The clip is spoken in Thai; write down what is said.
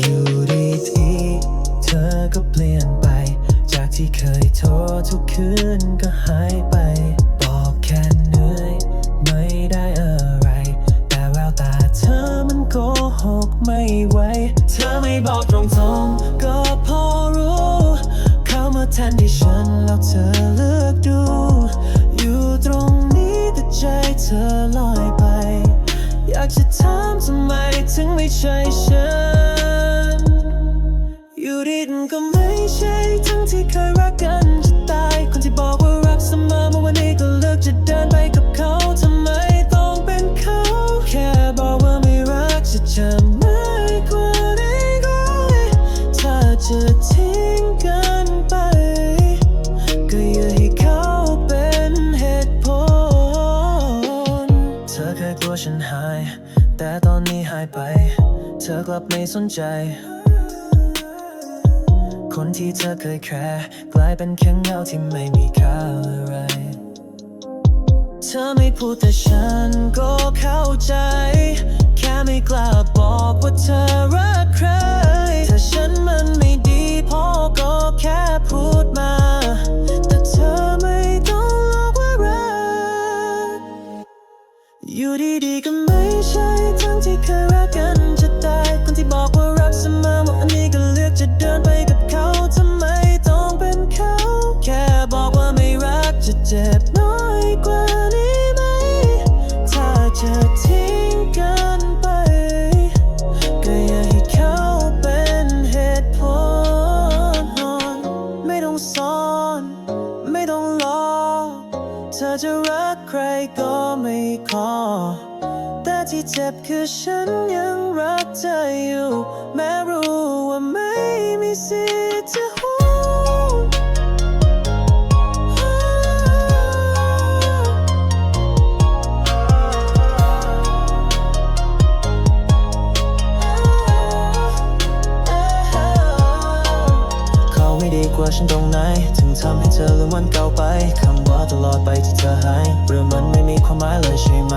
อยู่ดีๆเธอก็เปลี่ยนไป จากที่เคยโทรทุกคืนก็หายไป บอกแค่เหนื่อย ไม่ได้อะไร แต่แววตาเธอมันโกหกไม่ไหว เธอไม่บอกตรงๆก็พอรู้ เข้ามาแทนที่ฉันแล้วเธอเลือกดู อยู่ตรงนี้แต่ใจเธอลอยไป อยากจะถาทำไมถึงไม่ใช่ฉัน จะทิ้งกันไป ก็อย่าให้เขาเป็นเหตุผล เธอเคยกลัวฉันหาย แต่ตอนนี้หายไป เธอกลับไม่สนใจ คนที่เธอเคยแคร์กลายเป็นแค่เงาที่ไม่มีค่าอะไร เธอไม่พูดแต่ฉันก็เข้าใจ แค่ไม่กล้าบอกว่าเธอรัก อยู่ดีๆก็ไม่ใช่ทั้งที่เคยรักกันจะตายคนที่บอกว่ารักเสมอวันนี้ก็เลือกจะเดินไปกับเขาทำไมต้องเป็นเขา แค่บอกว่าไม่รักจะเจ็บน้อยกว่านี้ไหม ถ้าจะทิ้งกันไป ก็อย่าให้เขาเป็นเหตุผล ไม่ต้องซ่อน อจะรักใครก็ไม่ขอ แต่ที่เจ็บคือฉันยังรักเธอ ฉันตรงไหน ถึงทำให้เธอลืมวันเก่าไป คำว่าตลอดไปที่เธอให้เรื่องมันไม่มีความหมายเลยใช่ไหม